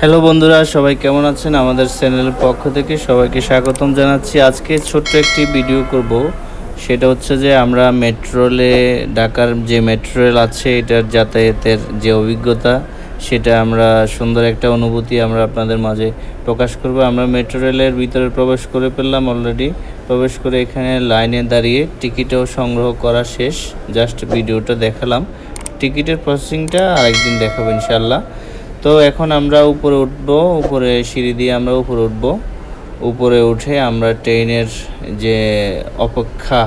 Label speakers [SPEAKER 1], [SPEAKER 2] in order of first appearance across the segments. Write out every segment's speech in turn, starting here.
[SPEAKER 1] Hello বন্ধুরা, সবাই কেমন আছেন? আমাদের চ্যানেলের পক্ষ থেকে সবাইকে স্বাগতম জানাচ্ছি। আজকে ছোট্ট একটি ভিডিও করব। সেটা হচ্ছে যে আমরা মেট্রোলে ঢাকার যে মেট্রো রেল আছে, এটার যাতায়াতের যে অভিজ্ঞতা, সেটা আমরা সুন্দর একটা অনুভূতি আমরা আপনাদের মাঝে প্রকাশ করব। আমরা মেট্রো রেলের ভিতরে প্রবেশ করে ফেললাম অলরেডি প্রবেশ করে এখানে লাইনে দাঁড়িয়ে টিকিটও সংগ্রহ করা শেষ। জাস্ট ভিডিওটা দেখালাম। টিকিটের প্রসেসিংটা আরেকদিন দেখাবো ইনশাল্লাহ তো এখন আমরা উপরে উঠব, উপরে সিঁড়ি দিয়ে আমরা উপরে উঠব। উপরে উঠে আমরা ট্রেনের যে অপেক্ষা,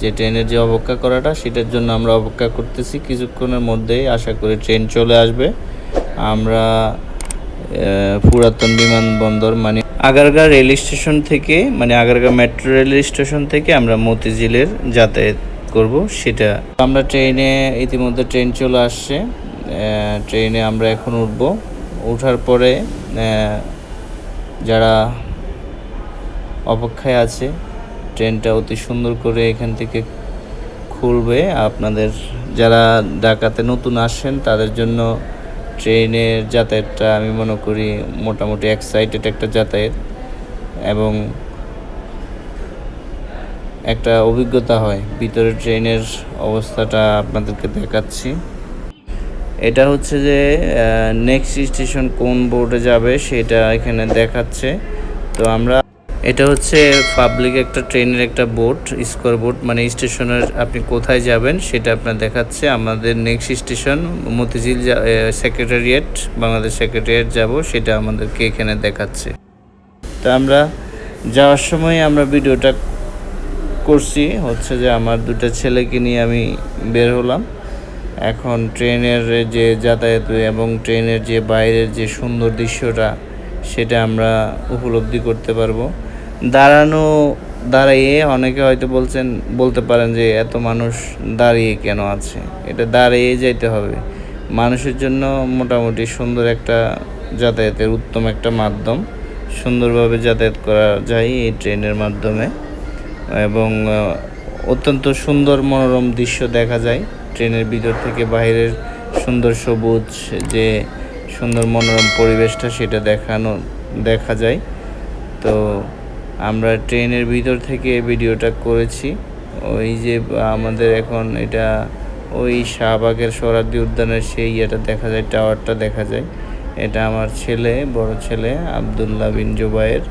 [SPEAKER 1] যে ট্রেনের যে অপেক্ষা করাটা, সেটার জন্য আমরা অপেক্ষা করতেছি। কিছুক্ষণের মধ্যেই আশা করি ট্রেন চলে আসবে। আমরা পুরাতন বিমানবন্দর মানে আগারগা রেল স্টেশন থেকে মানে আগারগা মেট্রো রেল স্টেশন থেকে আমরা মতিঝিলের যাতায়াত করব, সেটা। আমরা ট্রেনে, ইতিমধ্যে ট্রেন চলে আসছে। ট্রেনে আমরা এখন উঠব। ওঠার পরে যারা অপেক্ষায় আছে, ট্রেনটা অতি সুন্দর করে এখান থেকে খুলবে। আপনাদের যারা ঢাকাতে নতুন আসেন, তাদের জন্য ট্রেনের যাতায়াতটা আমি মনে করি মোটামুটি এক্সাইটেড একটা যাতায়াত এবং একটা অভিজ্ঞতা হয়। ভিতরে ট্রেনের অবস্থাটা আপনাদেরকে দেখাচ্ছি। এটা হচ্ছে যে নেক্সট স্টেশন কোন বোর্ডে যাবে সেটা এখানে দেখাচ্ছে। তো আমরা, এটা হচ্ছে পাবলিক একটা ট্রেনের একটা বোর্ড স্কোয়ার বোর্ড মানে স্টেশনের আপনি কোথায় যাবেন সেটা আপনার দেখাচ্ছে। আমাদের next station Motijheel secretariat Bangladesh secretariat যাব, সেটা আমাদেরকে এখানে দেখাচ্ছে। তো আমরা যাওয়ার সময় আমরা ভিডিওটা করছি, হচ্ছে যে আমার দুটো ছেলেকে নিয়ে আমি বের হলাম। এখন ট্রেনের যে যাতায়াত এবং ট্রেনের যে বাইরের যে সুন্দর দৃশ্যটা, সেটা আমরা উপলব্ধি করতে পারব। দাঁড়ানো, দাঁড়িয়ে অনেকে হয়তো বলছেন, বলতে পারেন যে এত মানুষ দাঁড়িয়ে কেন আছে? এটা দাঁড়িয়ে যাইতে হবে। মানুষের জন্য মোটামুটি সুন্দর একটা যাতায়াতের উত্তম একটা মাধ্যম। সুন্দরভাবে যাতায়াত করা যায় এই ট্রেনের মাধ্যমে। এবং অত্যন্ত সুন্দর মনোরম দৃশ্য দেখা যায়। ট্রেনের ভিতর থেকে বাইরের সুন্দর সবুজ যে সুন্দর মনোরম পরিবেশটা সেটা দেখানো, দেখা যায়। তো আমরা ট্রেনের ভিতর থেকে ভিডিওটা করেছি। ওই যে আমাদের এখন এটা ওই শাহবাগের সোহরাদি উদ্যানের সেই ইয়েটা দেখা যায়, টাওয়ারটা দেখা যায়। এটা আমার ছেলে, বড় ছেলে আবদুল্লাহ বিন জুবাইর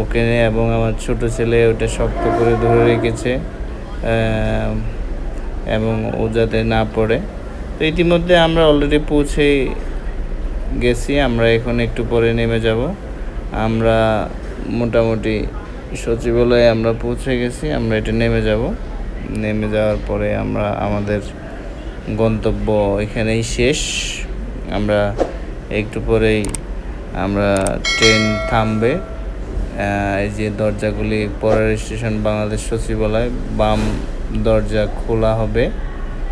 [SPEAKER 1] ওকে এবং আমার ছোট ছেলে ওটা শক্ত করে ধরে রেখেছে। এবং ও যাতে না পড়ে। তো ইতিমধ্যে আমরা অলরেডি পৌঁছে গেছি, আমরা এখন একটু পরে নেমে যাব। আমরা মোটামুটি সচিবালয়ে আমরা পৌঁছে গেছি, আমরা এটা নেমে যাব। নেমে যাওয়ার পরে আমরা, আমাদের গন্তব্য এখানেই শেষ। আমরা একটু পরেই আমরা ট্রেন থামবে। এই যে দরজাগুলি পরের স্টেশন বাংলাদেশ সচিবালয়, বাম দরজা খোলা হবে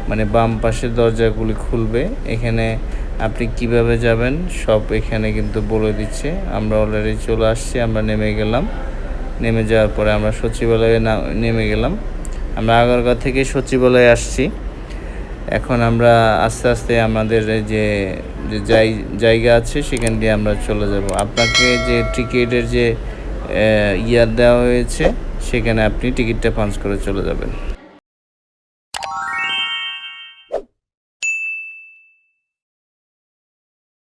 [SPEAKER 1] মানে বাম পাশের দরজাগুলি খুলবে। এখানে আপনি কীভাবে যাবেন সব এখানে কিন্তু বলে দিচ্ছে। আমরা অলরেডি চলে আসছি, আমরা নেমে গেলাম। নেমে যাওয়ার পরে আমরা সচিবালয়ে নেমে গেলাম। আমরা আগারগাঁ থেকে সচিবালয়ে আসছি। এখন আমরা আস্তে আস্তে আমাদের যে জায়গা আছে সেখান দিয়ে আমরা চলে যাব। আপনাকে যে টিকিটের যে ইয়ার দেওয়া হয়েছে সেখানে আপনি টিকিটটা পাঞ্চ করে চলে যাবেন।